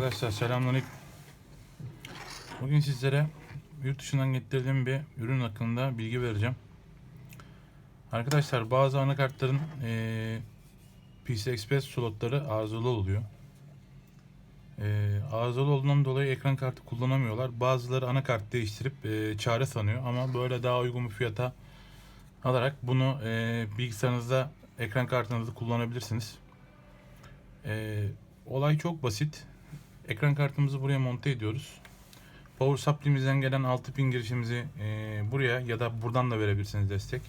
Arkadaşlar selamünaleyküm. Bugün sizlere yurt dışından getirdiğim bir ürün hakkında bilgi vereceğim. Arkadaşlar bazı anakartların eee PC Express slotları arızalı oluyor. Eee arızalı olduğundan dolayı ekran kartı kullanamıyorlar. Bazıları anakart değiştirip eee, çare sanıyor ama böyle daha uygun bir fiyata alarak bunu eee, bilgisayarınızda ekran kartınızda kullanabilirsiniz. Eee, olay çok basit. Ekran kartımızı buraya monte ediyoruz. Power supply'mizden gelen 6 pin girişimizi eee, buraya ya da buradan da verebilirsiniz destek.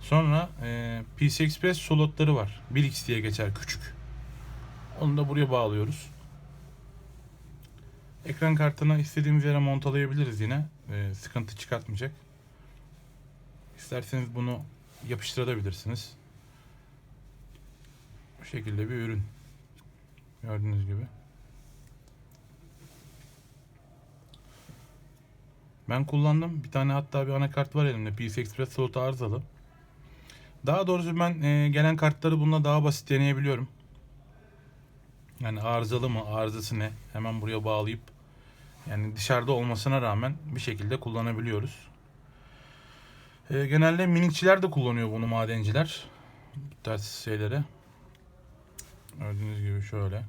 Sonra eee, PC Express slotları var. 1X diye geçer küçük. Onu da buraya bağlıyoruz. Ekran kartına istediğimiz yere montalayabiliriz yine. Eee, sıkıntı çıkartmayacak. İsterseniz bunu yapıştırabilirsiniz. Bu şekilde bir ürün. Gördüğünüz gibi. Ben kullandım. Bir tane hatta bir anakart var elimde. PC Express slotu arızalı. Daha doğrusu ben e, gelen kartları bununla daha basit deneyebiliyorum. Yani arızalı mı, arızası ne? Hemen buraya bağlayıp yani dışarıda olmasına rağmen bir şekilde kullanabiliyoruz. E, genelde minikçiler de kullanıyor bunu madenciler. Bu tarz şeyleri. Gördüğünüz gibi şöyle.